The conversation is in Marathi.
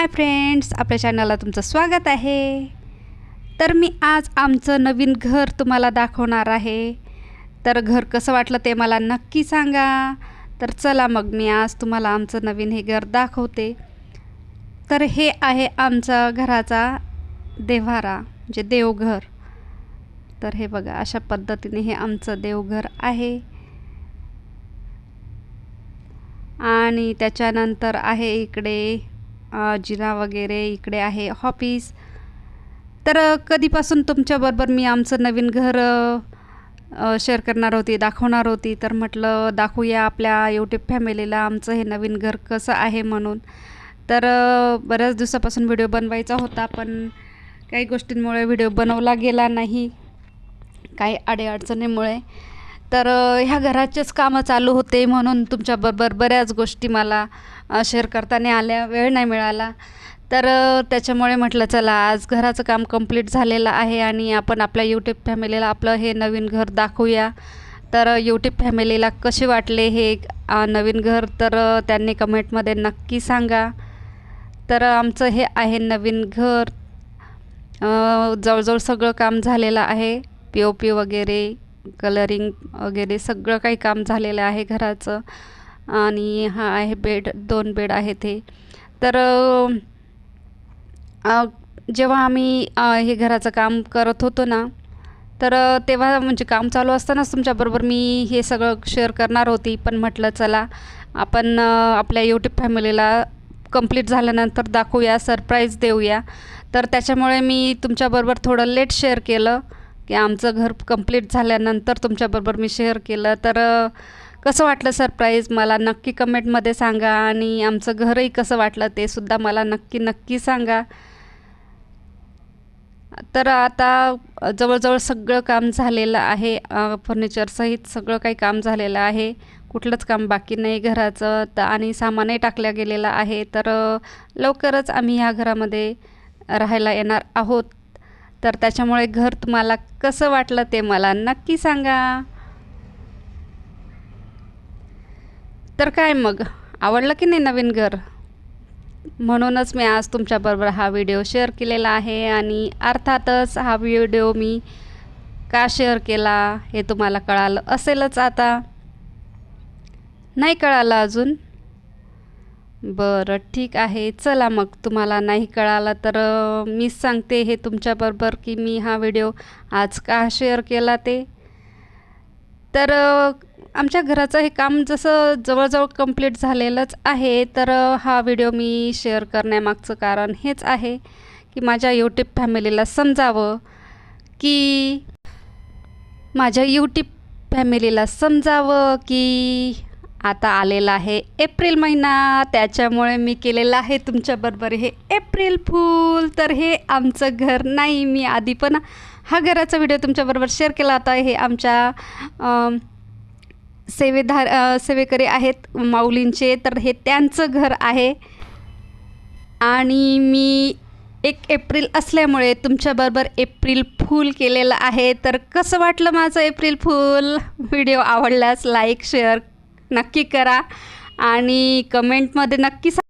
हाय फ्रेंड्स आपल्या चॅनलला तुमचं स्वागत आहे. तर मी आज आमचं नवीन घर तुम्हाला दाखवणार आहे. तर घर कसं वाटलं ते मला नक्की सांगा. तर चला मग मी आज तुम्हाला आमचं नवीन हे घर दाखवते. तर हे आहे आमचा घराचा देव्हारा म्हणजे देवघर. तर हे बघा अशा पद्धतीने हे आमचं देवघर आहे. आणि त्याच्यानंतर आहे इकडे जिना वगैरे इकडे आहे ऑफिस तर कधीपासून तुमच्याबरोबर मी आमचं नवीन घर शेअर करणार होती दाखवणार होती? तर म्हटलं दाखवूया आपल्या यूट्यूब फॅमिलीला आमचं हे नवीन घर कसं आहे म्हणून. तर बऱ्याच दिवसापासून व्हिडिओ बनवायचा होता पण काही गोष्टींमुळे व्हिडिओ बनवला गेला नाही. काही अडीअडचणीमुळे. तर ह्या घराचेच कामं चालू होते म्हणून तुमच्याबरोबर बऱ्याच गोष्टी मला शेअर करताना आल्या वेळ नाही मिळाला. तर त्याच्यामुळे म्हटलं चला आज घराचं काम कंप्लीट झालेलं आहे आणि आपण आपल्या यूट्यूब फॅमिलीला आपलं हे नवीन घर दाखवूया. तर यूट्यूब फॅमिलीला कसे वाटले हे नवीन घर तर त्यांनी कमेंटमध्ये नक्की सांगा. तर आमचं हे आहे नवीन घर. जवळजवळ सगळं काम झालेलं आहे. पी ओ पी वगैरे. कलरिंग वगैरे सगळं काही काम झालेलं आहे घराचं. आणि हा आहे बेड दोन बेड आहे ते तर जेव्हा आम्ही हे घराचं काम करत होतो ना तर तेव्हा म्हणजे काम चालू असतानाच तुमच्याबरोबर मी हे सगळं शेअर करणार होती. पण म्हटलं चला आपण आपल्या यूट्यूब फॅमिलीला कंप्लीट झाल्यानंतर दाखवूया सरप्राईज देऊया. तर त्याच्यामुळे मी तुमच्याबरोबर थोडं लेट शेअर केलं. की आमचं घर कंप्लीट झाल्यानंतर तुमच्याबरोबर मी शेअर केलं. तर कसं वाटलं सरप्राईज मला नक्की कमेंटमध्ये सांगा आणि आमचं घरही कसं वाटलं ते सुद्धा मला नक्की नक्की सांगा. तर आता जवळजवळ सगळं काम झालेलं आहे. फर्निचरसहित सगळं काही काम झालेलं आहे. कुठलंच काम बाकी नाही घराचं तर आणि सामानही टाकल्या गेलेलं आहे. तर लवकरच आम्ही ह्या घरामध्ये राहायला येणार आहोत. तर त्याच्यामुळे घर तुम्हाला कसं वाटलं ते मला नक्की सांगा. तर काय मग? आवडलं की नाही नवीन घर? म्हणूनच मी आज तुमच्याबरोबर हा व्हिडिओ शेअर केलेला आहे आणि अर्थातच हा व्हिडिओ मी का शेअर केला हे तुम्हाला कळालं असेलच आता. नाही कळालं अजून. बरं ठीक आहे. चला मग तुम्हाला नाही कळालं तर मीच सांगते हे तुमच्याबरोबर की मी हा व्हिडिओ आज का शेअर केला ते. तर आमच्या घराचं हे काम जसं जवळजवळ कंप्लीट झालेलंच आहे तर हा व्हिडिओ मी शेअर करण्यामागचं कारण हेच आहे की माझ्या यूट्यूब फॅमिलीला समजावं की माझ्या यूट्यूब फॅमिलीला समजावं की आता आलेला आहे एप्रिल महिना. त्याच्यामुळे मी केलेलं आहे तुमच्याबरोबर हे एप्रिल फूल. तर हे आमचं घर नाही मी आधी पण हा घराचा व्हिडिओ तुमच्याबरोबर शेअर केला होता. हे आमच्या सेवेधार सेवेकरी आहेत माऊलींचे. तर हे त्यांचं घर आहे. आणि मी एक एप्रिल असल्यामुळे तुमच्याबरोबर एप्रिल फूल केलेलं आहे. तर कसं वाटलं माझं एप्रिल फूल? व्हिडिओ आवडल्यास लाईक शेअर नक्की करा आणि कमेंटमध्ये नक्की सा